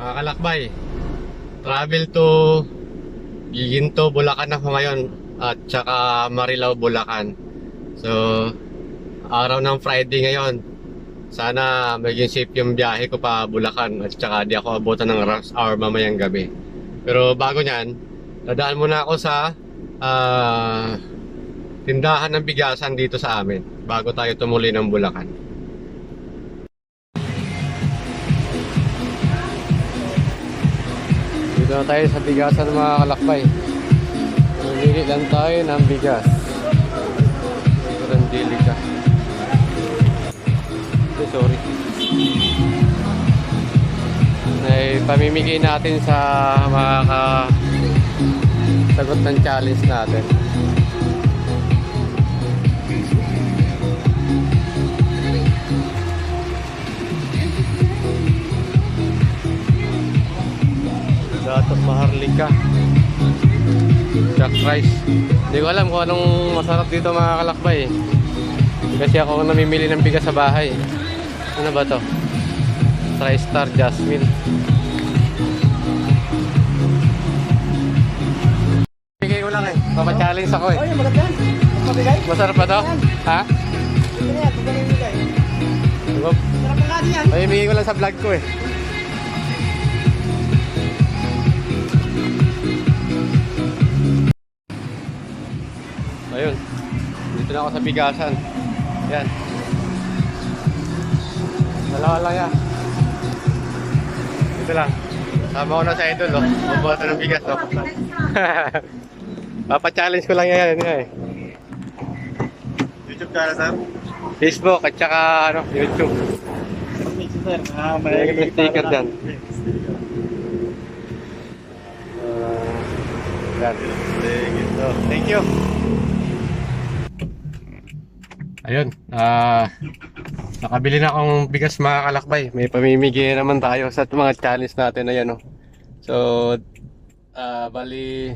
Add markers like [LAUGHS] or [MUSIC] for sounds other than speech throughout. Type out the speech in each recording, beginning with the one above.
Mga kalakbay, travel to Giginto, Bulacan ako ngayon at saka Marilao, Bulacan. So, araw ng Friday ngayon. Sana maging safe yung biyahe ko pa Bulacan at saka di ako abutan ng rush hour mamayang gabi. Pero bago nyan, dadaan muna ako sa ah, tindahan ng bigasan dito sa amin bago tayo tumuli ng Bulacan. Dito tayo sa bigasan mga kalakbay. Mamili lang tayo ng bigas. Randili ka. Eh, sorry. Ay, pamimigay natin sa mga ka sagot ng challenge natin. Datos Maharlika. Jack Rice. Hindi ko alam kung anong masarap dito mga kalakbay. Kasi ako namimili ng bigas sa bahay. Ano ba to? TriStar Jasmine. Bigay ko lang eh. Papa-challenge ako eh. Oh, yung maganda. Masarap ba to? Ha? Ito na yan, ito na bigay. Yan. Mamimigay ko lang sa vlog ko eh. Ayun. Dito na ako sa bigasan. Yan. Dalawa lang yan. Dito lang. Sama ko na sa idol, oh. Bubuhat ng bigas, oh. [LAUGHS] Papa-challenge ko lang yan, yan eh. YouTube na, sir? Facebook at saka ano, YouTube. sir. Ah, May may sticker dyan. Thank you. Ayun, ah nakabili na akong bigas mga kalakbay. May pamimigay naman tayo sa mga challenge natin na yan. Oh. So, ah bali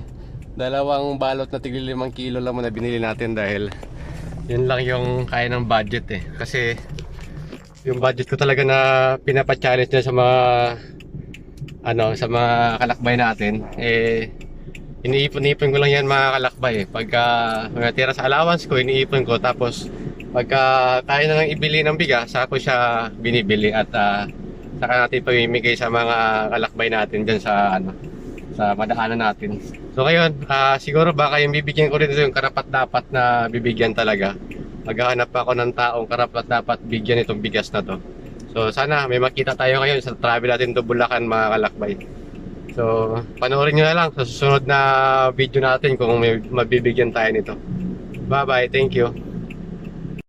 dalawang balot na tigli limang kilo lang muna binili natin dahil yun lang yung kaya ng budget eh. Kasi yung budget ko talaga na pinapa-challenge na sa mga ano, sa mga kalakbay natin eh iniipon-ipon ko lang yan mga kalakbay eh. Pagka mga tira sa allowance ko, iniipon ko. Tapos pagka kaya na lang ibili ng bigas, saka ko siya binibili at ah, saka natin pamimigay sa mga kalakbay natin dyan sa ano sa madaanan natin. So ngayon, ah, siguro baka yung bibigyan ko rin ito yung karapat dapat na bibigyan talaga. Maghahanap pa ako ng taong karapat dapat bigyan itong bigas na to. So sana may makita tayo ngayon sa travel natin to Bulacan mga kalakbay. So, panoorin nyo na lang sa susunod na video natin kung may mabibigyan tayo nito. Bye-bye. Thank you.